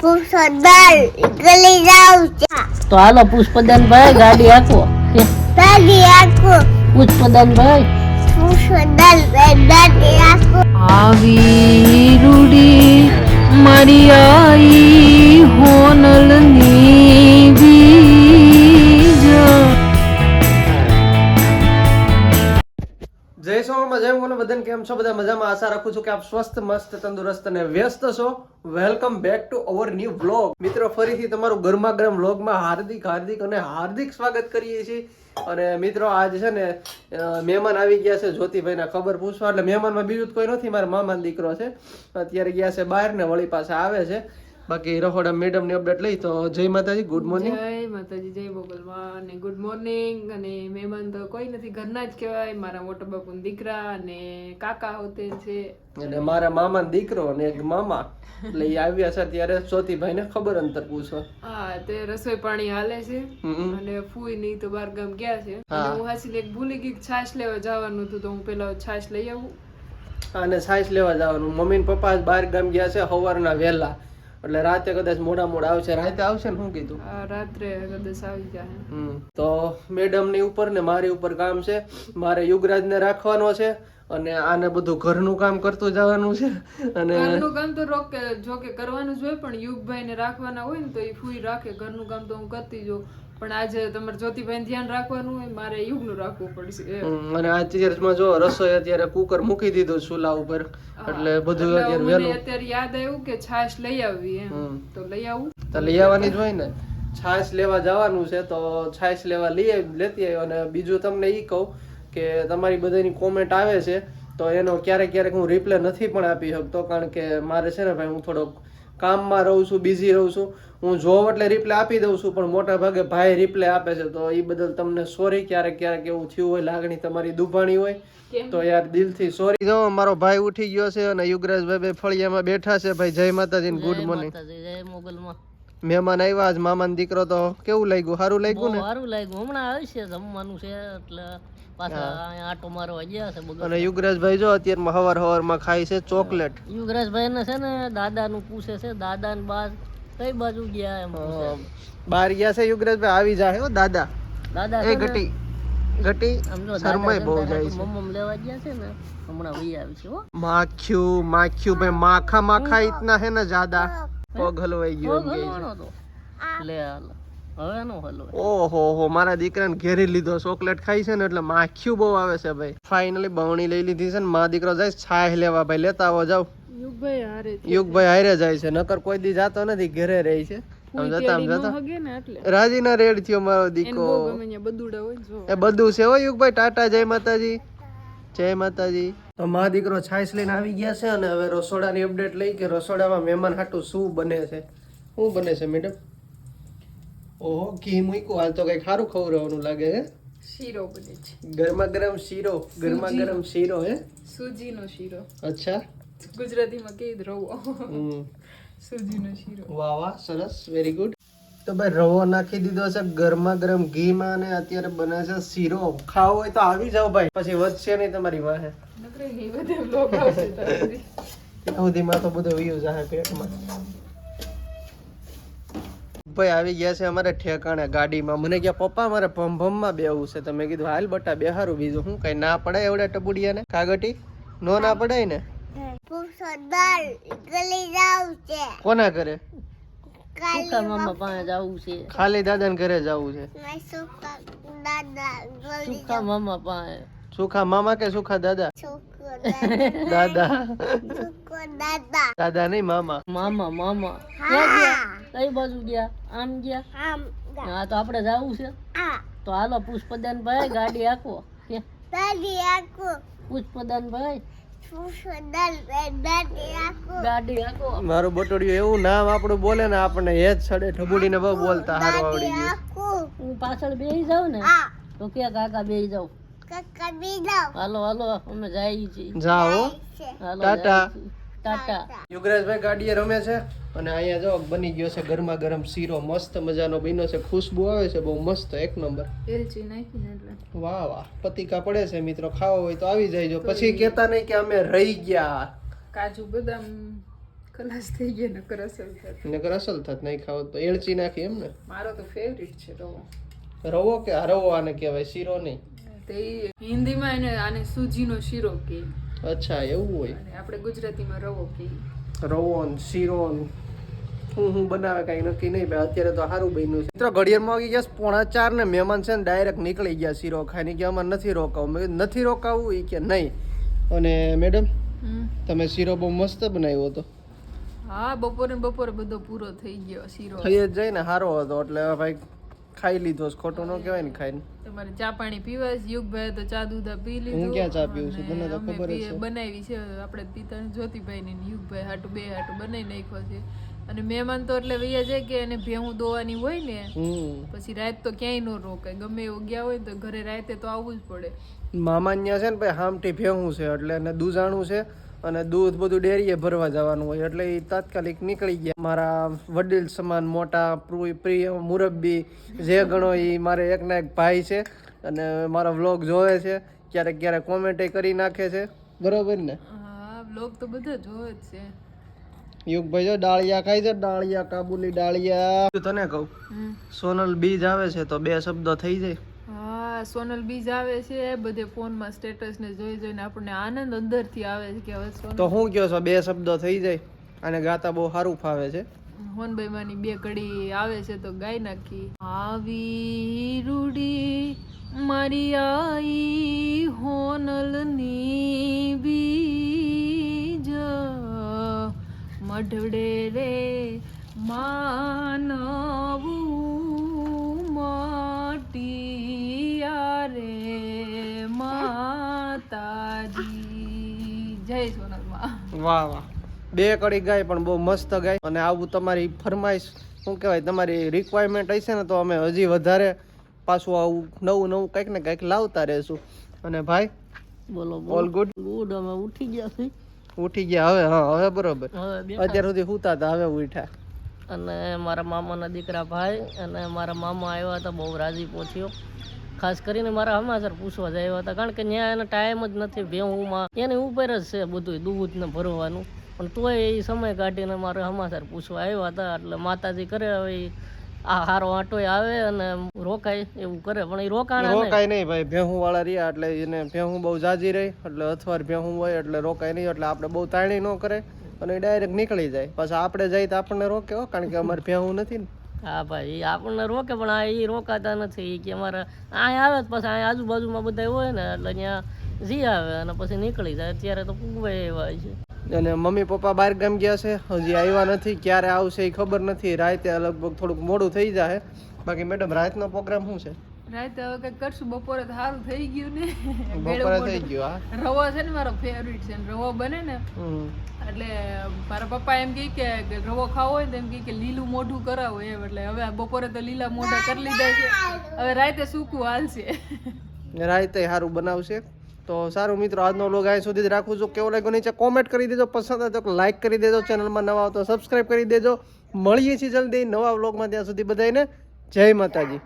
પુરુષોત્તમ ગલી જાઉં છે. તો હાલો પુષ્પદાનભાઈ ગાડી આખો દાદી આખું દાદી આખું આવી રૂડી મારી આઈ હોનલની કેમ છો? બધા મજામાં? આશા રાખું છું કે આપ સ્વસ્થ, મસ્ત, તંદુરસ્ત અને વ્યસ્ત છો. Welcome back to our new vlog મિત્રો, ફરીથી તમારું ગરમા ગરમ વ્લોગમાં હાર્દિક હાર્દિક અને હાર્દિક સ્વાગત કરીએ છીએ. અને મિત્રો, આજ છે ને મહેમાન આવી ગયા છે જ્યોતિભાઈના ખબર પૂછવા. એટલે મહેમાનમાં બીજું કોઈ નથી, મારા મામાનો દીકરો છે. અત્યારે ગયા છે બહાર ને વળી પાસે આવે છે. બાકી રહોડા મેડમની અપડેટ લઈ તો જય માતાજી ગુડ મોર્નિંગ જય માતાજી જય મોગલમાં અને ગુડ મોર્નિંગ અને મહેમાન તો કોઈ નથી ઘરના જ કહેવાય. મારા મોટા બાપુ દીકરા અને કાકા હોતે છે. અને મારા મામા દીકરો અને એક મામા. એટલે એ આવ્યા છે ત્યારે જ્યોતિભાઈને ખબર અંતર પૂછો. હા તે રસોઈ પાણી હાલે છે. અને ફૂઈ ની તો બાર ગામ ગયા છે. હું. હાસી એક ભૂલી ગઈ છાશ લેવા જવાનું હતું તો હું પેલા છાશ લઈ આવું. અને છાશ લેવા જવાનું. મમ્મી ને પપ્પા બહાર ગામ ગયા છે સવારના વહેલા. એટલે રાતે કદાચ મોડા મોડા આવશે. રાતે આવશે ને શું કીધું? રાત્રે કદાચ આવી જાય. તો મેડમની ઉપર ને મારી ઉપર કામ છે. મારે યુગરાજ ને રાખવાનો છે અને આને બધું ઘરનું કામ કરતું જવાનું છે. અને ઘરનું કામ તો રોકે જો કે કરવાનું જ હોય પણ યુગભાઈ ને રાખવાના હોય ને તો એ ફૂઈ રાખે. ઘરનું કામ તો હું કરતી જ હોઉં. પણ આજે તમારે જ્યોતિભાઈ ધ્યાન રાખવાનું હોય મારે યુગનું રાખવું પડશે. અને આ ચીજમાં જો રસોઈ અત્યારે કુકર મૂકી દીધું ચૂલા ઉપર એટલે બધું અત્યારે વહેલું. અત્યારે યાદ આવ્યું કે છાશ લઈ આવવી એમ. તો લઈ આવું. તો લઈ આવવાની જ હોય ને. છાશ લેવા જવાનું છે તો છાશ લેવા લઈ લેતી આવ્યો અને બીજું તમને એ કહું કે તમારી બધાની કોમેન્ટ આવે છે તો એનો ક્યારેક ક્યારેક હું રિપ્લે નથી પણ આપી શકતો કારણ કે મારે છે ને ભાઈ હું થોડોક કામમાં રહું છું બિઝી રહું છું. હું જોઉં એટલે રિપ્લે આપી દઉં છું પણ મોટા ભાગે ભાઈ રિપ્લે આપે છે. તો એ બદલ તમને સોરી ક્યારેક ક્યારેક એવું થયું હોય લાગણી તમારી દુભાણી હોય તો યાર દિલથી સોરી જો મારો ભાઈ ઉઠી ગયો છે અને યુગરાજભાઈ ભાઈ ફળિયામાં બેઠા છે. ભાઈ જય માતાજી ગુડ મોર્નિંગ જય મોગલમાં. મહેમાન આવ્યા આજ મામાનો દીકરો તો કેવું લાગ્યું? સારું લાગ્યું ને? સારું લાગ્યું. હમણાં આવશે જમવાનું છે એટલે પાછા આટો મારવા ગયા છે બગડ અને યુગરાજભાઈ જો અત્યારમાં હવાર હવારમાં ખાય છે ચોકલેટ. યુગરાજભાઈ ને છે ને દાદાનું પૂછે છે દાદા ને બા કઈ બાજુ ગયા એમ બહાર ગયા છે યુગરાજભાઈ આવી જાય હો દાદા. દાદા એ ઘટી ઘટી જો બહુ જાય છે. મમ્મ લેવા ગયા છે ને હમણાં વહી આવી છે હો. માખ્યું માખ્યું ભાઈ માખા માખા ઇતના હે ને જ્યાદા પગ હલવાઈ ગયો લે હાલ. હવે નો હલવાય ઓહો હો મારા દીકરાને ઘેરી લીધો ચોકલેટ ખાઈ છે ને એટલે માખ્યું બહુ આવે છે ભાઈ. ફાઇનલી બવણી લઈ લીધી છે ને મારા દીકરો જાય છાય લેવા ભાઈ લેતા આવો જાવ યુગભાઈ હારે યુગભાઈ હારે જાય છે નકર કોઈ દી જાતો નથી ઘરે રહે છે. રાજી ને એટલે. રાજીના રેડ થયો મારો દીકરો એ બધું છે હો યુગભાઈ ટાટા જય માતાજી. જય માતાજી. તો મા દીકરો છાઈસ લઈને આવી ગયા છે અને હવે રસોડાની અપડેટ લઈ કે રસોડામાં મહેમાન હાટું શું બને છે? શું બને છે મેડમ ઓહો ઘી મૂક્યું. હાલ તો કઈ સારું ખવડાવવાનું લાગે હે. શીરો બને છે. ગરમા ગરમ શીરો ગરમા ગરમ શીરો હે. સૂજીનો શીરો. અચ્છા. ગુજરાતીમાં જ રવો? સૂજીનો શીરો. વાહ વાહ સરસ. વેરી ગુડ તો ભાઈ રવો નાખી દીધો છે. ગરમા ગરમ ઘીમાં અને અત્યારે બને છે શીરો. ખાવો હોય તો આવી જાઓ ભાઈ. પછી વધશે નહીં તમારી વાહે. નકરે નહીં બધે vlog આવશે તારાથી. તો બધું વ્યૂઝ આવે પેટમાં. ભાઈ આવી ગયા છે અમારે ઠેકાણે ગાડીમાં. મને ગયા પપ્પા મારે ભમભમમાં બેવું છે. તમે કીધું હાલ બટા બેહારું બીજું હું કઈ ના પડાય એવડે ટબુડિયાને? કાગટી? નો ના પડાય ને? કોના ઘરે? ખાલી મામા પાસે જવું છે? ખાલી દાદાને ઘરે જવું છે. દાદા સુકા મામા પાસે? સુખા મામા કે સુખા દાદા? દાદા. દાદા. દાદા નહીં મામા. મામા મામા. ક્યાં ગયા? કઈ બાજુ ગયા? આમ ગયા? આમ હા તો આપણે જવું છે? તો હાલો પુષ્પદાન ભાઈ ગાડી આખો ગાડી આખો પુષ્પદાન ભાઈ મારું બટોડિયું એવું નામ આપણું બોલે ને આપણને એ જ સડે ઠબુડીને બહુ બોલતા હારો આવડી ગયું. હું પાછળ બેસી જાઉં ને? તો ક્યાં કાકા બેસી જાઉં? કાકા બીજાው હાલો હાલો અમે જઈએ છીએ. જાઓ. ટાટા. ટાટા. યુગરાજભાઈ ગાડીએ રમે છે અને અહીંયા જો બની ગયો છે ગરમા ગરમ શીરો. મસ્ત મજાનો બન્યો છે. ખુશ્બુ આવે છે. બહુ મસ્ત. એક નંબર. એલચી નાખીને એટલે. વાહ વાહ. પતિકા પડે છે મિત્રો. ખાવા હોય તો આવી જાય પછી કેતા નહીં કે અમે રહી ગયા. કાજુ બદામ ખલાસ થઈ ગયા નકર અસલ થાત. નકર અસલ થાત નહીં ખાવ તો. એલચી નાખી એમ ને? મારો તો ફેવરિટ છે રવો. રવો કે આ રવો આને કહેવાય? શીરો નહીં. તે હિન્દીમાં એને આને સૂજીનો શીરો કહે અચ્છા એવું હોય. આપણે ગુજરાતીમાં રવો કહીએ. રવો શીરો હું હું બનાવે કઈ નક્કી નહીં ભાઈ અત્યારે તો સારું બન્યું છે. મિત્રો ઘડિયાળમાં આવી ગયા પોણા ચાર ને મહેમાન છે ને ડાયરેક્ટ નીકળી ગયા શીરો ખાઈને કે અમારે નથી રોકાવું. મેં નથી રોકાવું એ કે નહીં. અને મેડમ તમે શીરો બહુ મસ્ત બનાવ્યો હતો. હા બપોરે બપોરે બધો પૂરો થઈ ગયો શીરો. થઈ જ જાય ને સારો હતો. એટલે ભાઈ ખાઈ લીધો ખોટો નો કહેવાય ને ખાઈને. તમારે ચા પાણી પીવા છે. યુગભાઈ તો ચા દૂધ પી લીધું. હું ક્યાં ચા પીવું છું? તને તો ખબર છે. બનાવી છે. આપણે પિતા જ્યોતિભાઈ ને યુગભાઈ હાટું બે હાટું બનાવી નાખ્યો છે. અને મહેમાન તો એટલે વૈયા જાય કે એને ભેહું દોવાની હોય ને પછી રાત તો ક્યાંય ન રોકાય. ગમે એવું ગયા હોય તો ઘરે રાતે તો આવવું જ પડે. મામા ન્યા છે ને ભાઈ હામટી ભેહું છે એટલે એને દૂધાણું છે. અને દૂધ બધું ડેરીએ ભરવા જવાનું હોય એટલે એ તાત્કાલિક નીકળી ગયા. મારા વડીલ સમાન મોટા પ્રિય પ્રિય મુરબ્બી જે ગણો એ મારે એકના એક ભાઈ છે અને મારો વ્લોગ જોવે છે ક્યારેક ક્યારેક કોમેન્ટ કરી નાખે છે. બરોબર ને? વ્લોગ તો બધા જોવે જ છે. યુગભાઈ જો ડાળિયા ખાય છે ડાળિયા કાબુલી ડાળિયા. તને કહું સોનલ બીજ આવે છે તો બે શબ્દો થઈ જાય. સોનલ બીજ આવે છે બધે ફોનમાં સ્ટેટસ ને જોઈ જોઈને આપણને આનંદ અંદરથી આવે છે કે હવે તો હું કયો છો? બે શબ્દો થઈ જાય અને ગાતા બહુ સારું ફાવે છે. હોનભાઈ માની બે કડી આવે છે તો ગાઈ નાખી. આવી રૂડી મારી આઈ હોનલની બીજ. મઢડે રે માનવું માટિયા જય સોનલમાં વાહ વાહ. બે કડી ગાય પણ બહુ મસ્ત ગાય. અને આવું તમારી ફરમાઈશ શું કહેવાય તમારી રિક્વાયરમેન્ટ હશે ને તો અમે હજી વધારે પાછું આવું નવું નવું કંઈક ને કંઈક લાવતા રહેશું. અને ભાઈ બોલો ઓલ ગુડ ગુડ અમે ઉઠી ગયા છે ઉઠી ગયા હવે હા હવે બરોબર. અત્યાર સુધી સૂતા હતા હવે ઉઠ્યા. અને મારા મામાના દીકરા ભાઈ અને મારા મામા આવ્યા હતા બહુ રાજી પહોંચ્યો. ખાસ કરીને મારા હમાસર પૂછવા જ હતા, કારણ કે ત્યાં એને ટાઈમ જ નથી ભેહુંમાં એને ઉપર જ છે બધું દૂધ ને ભરવાનું. પણ તોય એ સમય કાઢીને મારે હમાસર પૂછવા આવ્યા હતા, એટલે માતાજી કરે હવે આ હારો આંટોય આવે અને રોકાય, એવું કરે. પણ એ રોકાણ રોકાય નહીં ભાઈ ભેહું વાળા રહ્યા, એટલે એને ભેહું બહુ જાજી રહી. એટલે અથવાર ભેહું હોય, એટલે રોકાય નહીં, એટલે આપણે બહુ તાણી ન કરે. અને ડાયરેક્ટ નીકળી જાય. પછી આપણે જઈએ તો આપણને રોકે કારણ કે અમારે ભેહું નથી ને. હા ભાઈ, આપણને રોકે પણ આ એ રોકાતા નથી કે અમારે અહીંયા આવે પછી અહીંયા આજુબાજુમાં બધા હોય ને, એટલે ત્યાં જી આવે અને પછી નીકળી જાય. અત્યારે તો પૂગવાય એવા છે. અને મમ્મી પપ્પા બહાર ગામ ગયા છે, હજી આવ્યા નથી, ક્યારે આવશે એ ખબર નથી. રાતે લગભગ થોડુંક મોડું થઈ જાય બાકી મેડમ, રાતનો પ્રોગ્રામ શું છે? રાતે હવે કંઈક કરશું બપોરે તો સારું થઈ ગયું ને. બપોરે થઈ ગયું હા. રવો છે ને મારો ફેવરિટ છે ને રવો બને ને એટલે મારા પપ્પા એમ કહે કે રવો ખાવો હોય તો એમ કહે કે લીલું મોઢું કરાવો એમ એટલે હવે બપોરે તો લીલા મોઢા કરી લીધા છે. હવે રાતે સૂકું હાલશે. રાતે સારું બનાવશે. તો સારું મિત્રો આજનો વ્લોગ અહીં સુધી જ રાખું છું. કેવો લાગ્યો નીચે કોમેન્ટ કરી દેજો. પસંદ આવે તો લાઈક કરી દેજો. ચેનલમાં નવા તો સબસ્ક્રાઈબ કરી દેજો. મળીએ છીએ જલ્દી નવા વ્લોગમાં ત્યાં સુધી બધાને જય માતાજી.